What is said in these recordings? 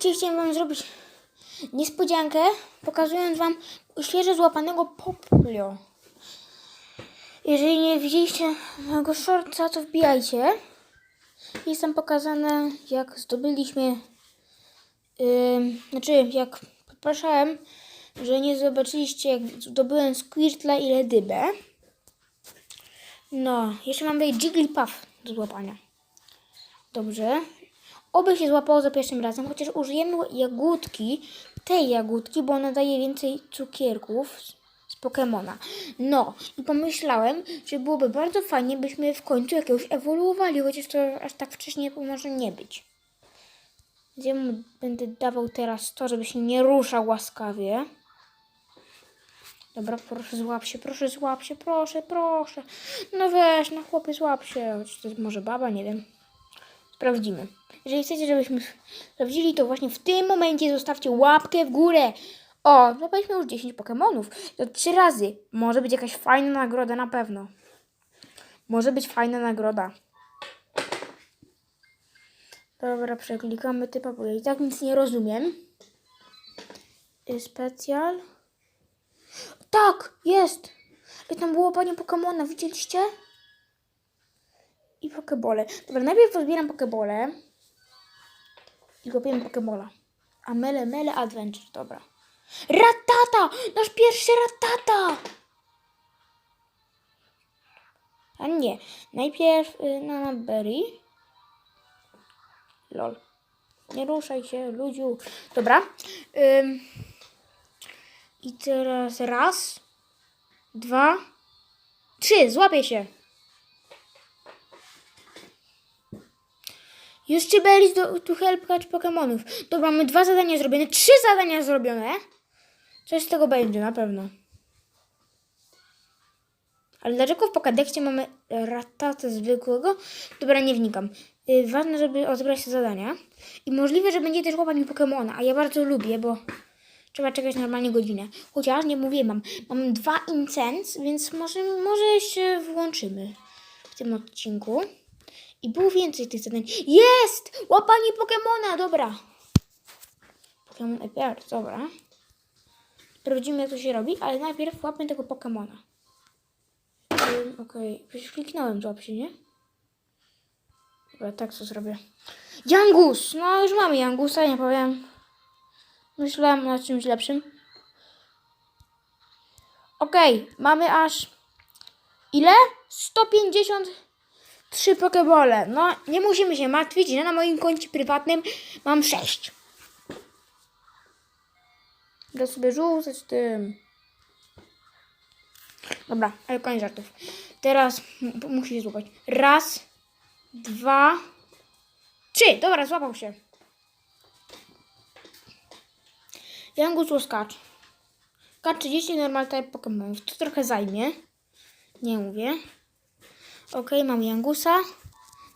Dzisiaj chciałem Wam zrobić niespodziankę, pokazując Wam świeżo złapanego poplio. Jeżeli nie widzieliście mojego shortca, to wbijajcie. Jest tam pokazane, jak zdobyliśmy, ym, znaczy jak popraszałem, że nie zobaczyliście, jak zdobyłem Squirtla i Ledybę. No, jeszcze mam tutaj Jigglypuff do złapania. Dobrze. Oby się złapało za pierwszym razem, chociaż użyjemy jagódki, tej jagódki, bo ona daje więcej cukierków z, Pokemona. No, i pomyślałem, że byłoby bardzo fajnie, byśmy w końcu jakiegoś ewoluowali, chociaż to aż tak wcześnie może nie być. Gdzie mu będę dawał teraz to, żeby się nie ruszał łaskawie. Dobra, proszę złap się, proszę złap się, proszę, proszę. No weź, no chłopie złap się. Czy to może baba, nie wiem. Sprawdzimy. Jeżeli chcecie, żebyśmy sprawdzili, to właśnie w tym momencie zostawcie łapkę w górę. O, złapaliśmy już 10 Pokemonów. To trzy razy. Może być jakaś fajna nagroda na pewno. Może być fajna nagroda. Dobra, przeklikamy typa, bo ja i tak nic nie rozumiem. Y, Specjal. Tak, jest. I tam było panie Pokemona, widzieliście? I pokebole. Dobra, najpierw pozbieram pokebole. I kupiłem pokebola. A mele, mele adventure, dobra. Ratata! Nasz pierwszy ratata! A nie. Najpierw y, Nana Berry. Lol. Nie ruszaj się, ludziu. Dobra. Ym. I teraz raz, dwa, trzy. Złapię się. Już czy Berries do tu help catch Pokemonów. Dobra, mamy dwa zadania zrobione, trzy zadania zrobione. Coś z tego będzie, na pewno. Ale dlaczego w Pokédexie mamy ratatę zwykłego? Dobra, nie wnikam. Yy, ważne, żeby odebrać te zadania. I możliwe, że będzie też łapanie Pokemona, a ja bardzo lubię, bo trzeba czekać normalnie godzinę. Chociaż, nie mówię, mam, mam dwa incens, więc może, może się włączymy w tym odcinku. I było więcej tych zadań. Jest! Łapanie Pokemona, dobra. Pokemon EPR, dobra. Sprawdzimy, jak to się robi, ale najpierw łapmy tego Pokemona. Ym, Okej, przecież kliknąłem, złap się, nie? Dobra, tak co zrobię. Jangus! No, już mamy Jangusa, nie powiem. Myślałem nad czymś lepszym. Okej, mamy aż... Ile? 150 trzy pokebole. No, nie musimy się martwić, że na moim koncie prywatnym mam sześć. Będę sobie rzucać tym. Dobra, ale koniec żartów. Teraz m- musi się złapać. Raz, dwa, trzy. Dobra, złapał się. Jangus łaskacz. K30 normal type Pokémonów. To trochę zajmie. Nie mówię. Ok, mam Jangusa.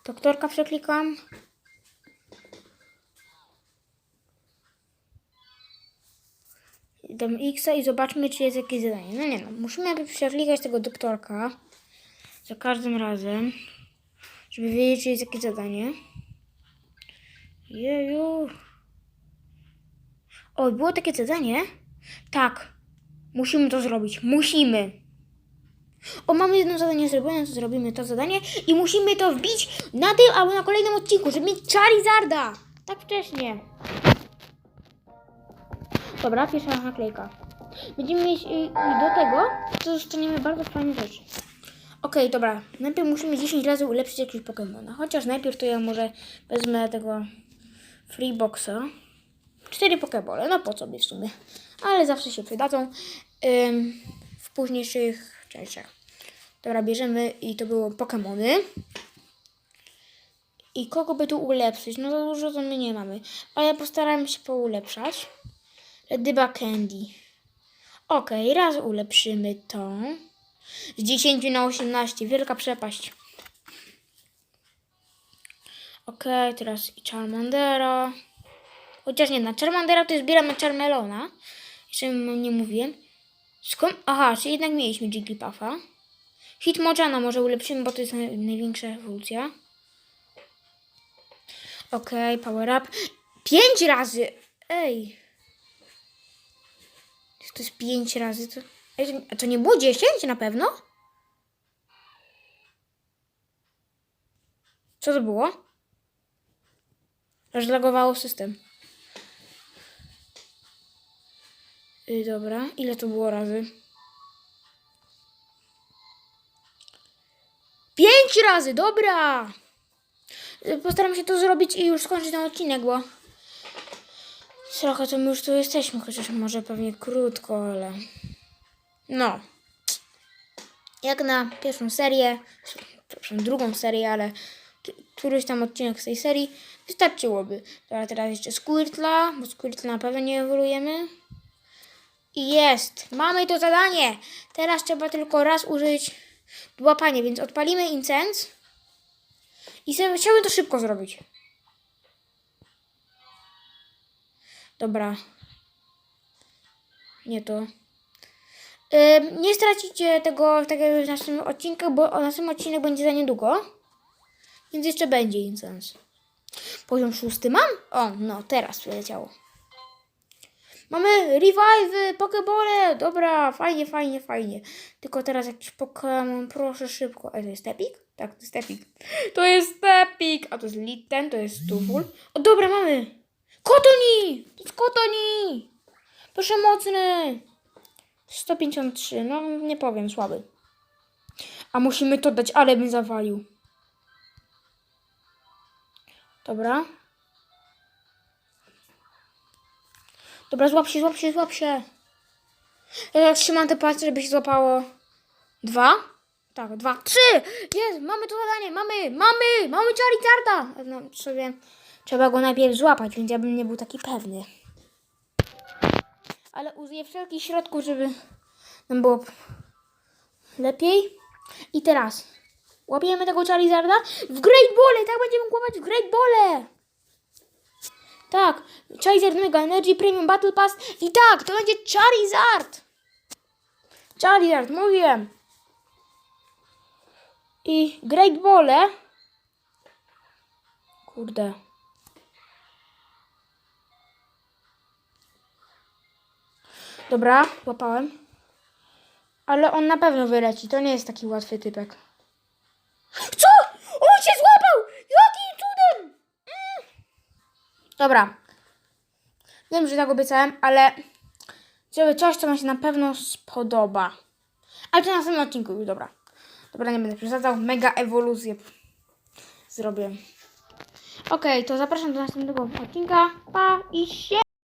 Doktorka przeklikam. Dam X i zobaczmy, czy jest jakieś zadanie. No nie no, musimy przeklikać tego doktorka. Za każdym razem. Żeby wiedzieć, czy jest jakieś zadanie. Jeju. O, było takie zadanie? Tak. Musimy to zrobić. Musimy. O, mamy jedno zadanie zrobione, to zrobimy to zadanie i musimy to wbić na tym albo na kolejnym odcinku, żeby mieć Charizarda. Tak wcześnie. Dobra, pierwsza naklejka. Będziemy mieć y, y, do tego, to dostaniemy bardzo fajne rzeczy. Okej, dobra. Najpierw musimy 10 razy ulepszyć jakiegoś Pokemona. Chociaż najpierw to ja może wezmę tego free boxa. Cztery Pokebole, no po co w sumie. Ale zawsze się przydadzą ym, w późniejszych częściach. Dobra, bierzemy i to było Pokemony. I kogo by tu ulepszyć? No za dużo to my nie mamy. Ale postaramy się poulepszać. Dyba Candy. Okej, raz ulepszymy to. Z 10 na 18. Wielka przepaść. Okej, teraz i Charmandera. Chociaż nie, na Charmandera to zbieramy Charmelona. Jeszcze nie mówiłem. Skąd? Aha, czy jednak mieliśmy Jigglypuffa. Hitmochana może ulepszymy, bo to jest naj, największa ewolucja. Okej, power up. Pięć razy! Ej. To jest pięć razy, to... Ej, to- to nie było dziesięć na pewno? Co to było? Aż system. Y, dobra, ile to było razy? Pięć razy, dobra! Y, Postaram się to zrobić i już skończyć ten odcinek, bo trochę to my już tu jesteśmy, chociaż może pewnie krótko, ale no. Jak na pierwszą serię, przepraszam, drugą serię, ale któryś tam odcinek z tej serii wystarczyłoby. Dobra, teraz jeszcze Squirtla, bo Squirtla na pewno nie ewoluujemy. Jest! Mamy to zadanie! Teraz trzeba tylko raz użyć łapania, więc odpalimy incens. I sobie chciałbym to szybko zrobić. Dobra. Nie to. Nie stracicie tego, tego w następnym odcinku, bo następny odcinek będzie za niedługo. Więc jeszcze będzie incens. Poziom szósty mam? O, no teraz przyleciało. Mamy revive, pokebole. Dobra, fajnie, fajnie, fajnie. Tylko teraz jakiś Pokémon, proszę szybko. A to jest Tepik? Tak, to jest Tepik. To jest Tepik. A to jest Litten, to jest Stuful. O, dobra, mamy. Kotoni! To jest Kotoni! Proszę mocny. 153, no nie powiem, słaby. A musimy to dać, ale bym zawalił. Dobra. Dobra, złap się, złap się, złap się. Ja trzymam te palce, żeby się złapało. Dwa? Tak, dwa. Trzy! Jest, mamy to zadanie, mamy, mamy, mamy Charizarda! No sobie, trzeba go najpierw złapać, więc ja bym nie był taki pewny. Ale użyję wszelkich środków, żeby nam było lepiej. I teraz łapiemy tego Charizarda w Great Ball, tak będziemy łapać w Great Ball. Tak, Charizard Mega Energy Premium Battle Pass i tak, to będzie Charizard. Charizard, mówiłem. I Great Ball. Kurde. Dobra, łapałem. Ale on na pewno wyleci. To nie jest taki łatwy typek. Co? On się złapał! Jakim cudem? Mm. Dobra. Wiem, że tak obiecałem, ale żeby coś, co mi się na pewno spodoba. Ale to na następnym odcinku już, dobra. Dobra, nie będę przesadzał. Mega ewolucję zrobię. Okej, to zapraszam do następnego odcinka. Pa i się!